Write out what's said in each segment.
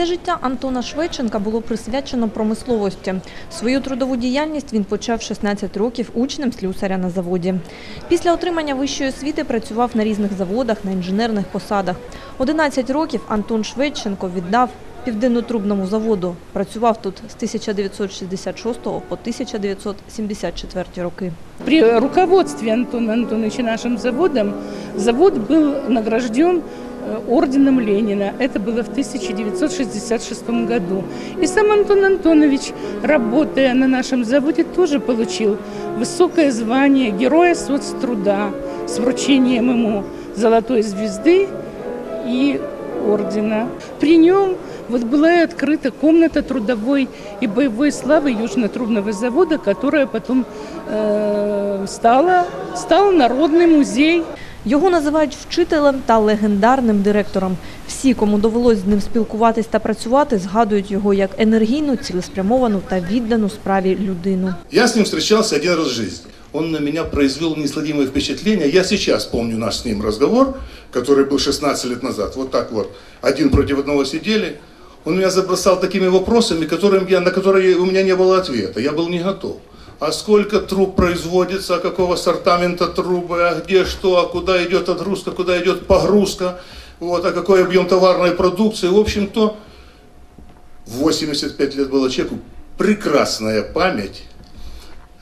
Все життя Антона Шведченка було присвячено промисловості. Свою трудову діяльність він почав в 16 років учнем слюсаря на заводі. Після отримання вищої освіти працював на різних заводах, на інженерних посадах. 11 років Антон Шведченко віддав Південнотрубному заводу. Працював тут з 1966 по 1974 роки. При руководстве Антона Антоновича нашим заводом завод был награжден орденом Ленина. Это было в 1966 году. И сам Антон Антонович, работая на нашем заводе, тоже получил высокое звание Героя соцтруда с вручением ему Золотой звезды и ордена. При нем вот была и открыта комната трудовой и боевой славы Южно-Трубного завода, которая потом э, стала, стал Народный музей. Його називають вчителем та легендарним директором. Всі, кому довелось з ним спілкуватись та працювати, згадують його як енергійну, цілеспрямовану та віддану справі людину. Я с ним встречался один раз в жизни. Он на меня произвел неисладимое впечатление. Я сейчас помню наш с ним разговор, который был 16 лет назад. Вот так вот, один против одного сидели. Он меня забросал такими вопросами, которым я, на которые у меня не было ответа. Я был не готов. А сколько труб производится, а какого сортамента трубы, а где что, а куда идет отгрузка, куда идет погрузка, вот, а какой объем товарной продукции. В общем-то, 85 лет было человеку, прекрасная память,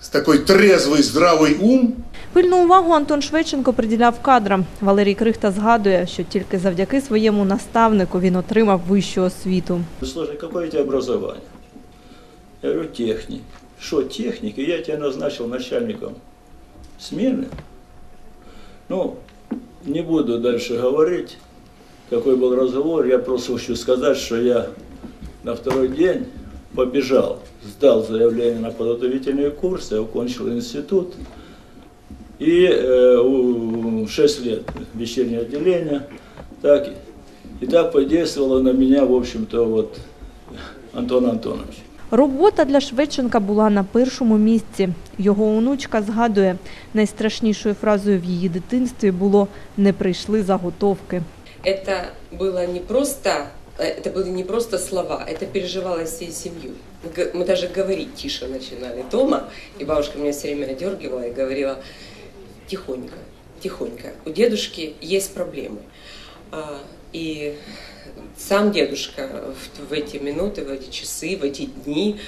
с такой трезвый, здравый ум, Пильну увагу Антон Шведченко приділяв кадрам. Валерій Крихта згадує, що тільки завдяки своєму наставнику він отримав вищу освіту. Слушай, какое у тебя образование? Я говорю, техник. Что, техник? И я тебя назначил начальником смены? Ну, не буду дальше говорить, какой был разговор. Я просто хочу сказать, что я на второй день побежал, сдал заявление на подготовительные курсы, окончил институт. И э, у- 6 лет вечернее отделение. Так, и так подействовало на меня, в общем-то, вот Антон Антонович. Робота для Шведченка була на першому місці. Його онучка згадує, найстрашнішою фразою в її дитинстві було «не прийшли заготовки». это было не просто, э, это были не просто слова, это переживалось всей семью. Мы г- Мы даже говорить тише начинали дома, и бабушка меня все время одергивала и говорила, тихонько, тихонько, у дедушки есть проблемы. И сам дедушка в, в эти минуты, в эти часы, в эти дни,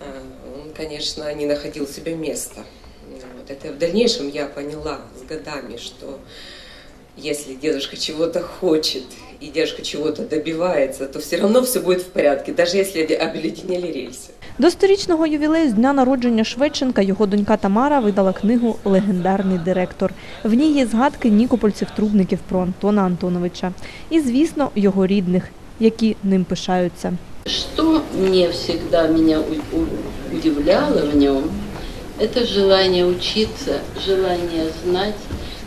а, он, конечно, не находил себе места. Вот. Это в дальнейшем я поняла с годами, что если дедушка чего-то хочет и дедушка чего-то добивается, то все равно все будет в порядке, даже если обледенели рельсы. До сторічного ювілею з дня народження Шведченка його донька Тамара видала книгу Легендарний директор. В ній є згадки нікопольців-трубників про Антона Антоновича. І, звісно, його рідних, які ним пишаються. Что мне всегда меня удивляло в нем, это желание учиться, желание знать,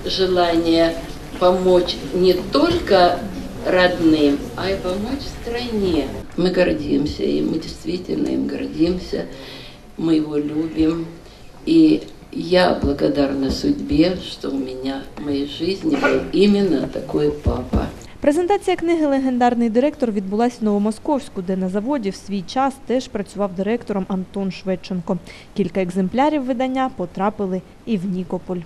желание помочь не только родным, а и помочь стране. Мы гордимся им, мы действительно им гордимся, мы его любим. И я благодарна судьбе, что у меня в моей жизни был именно такой папа. Презентація книги Легендарний директор відбулася в Новомосковську, де на заводі в свій час теж працював директором Антон Шведченко. Кілька екземплярів видання потрапили і в Нікополь.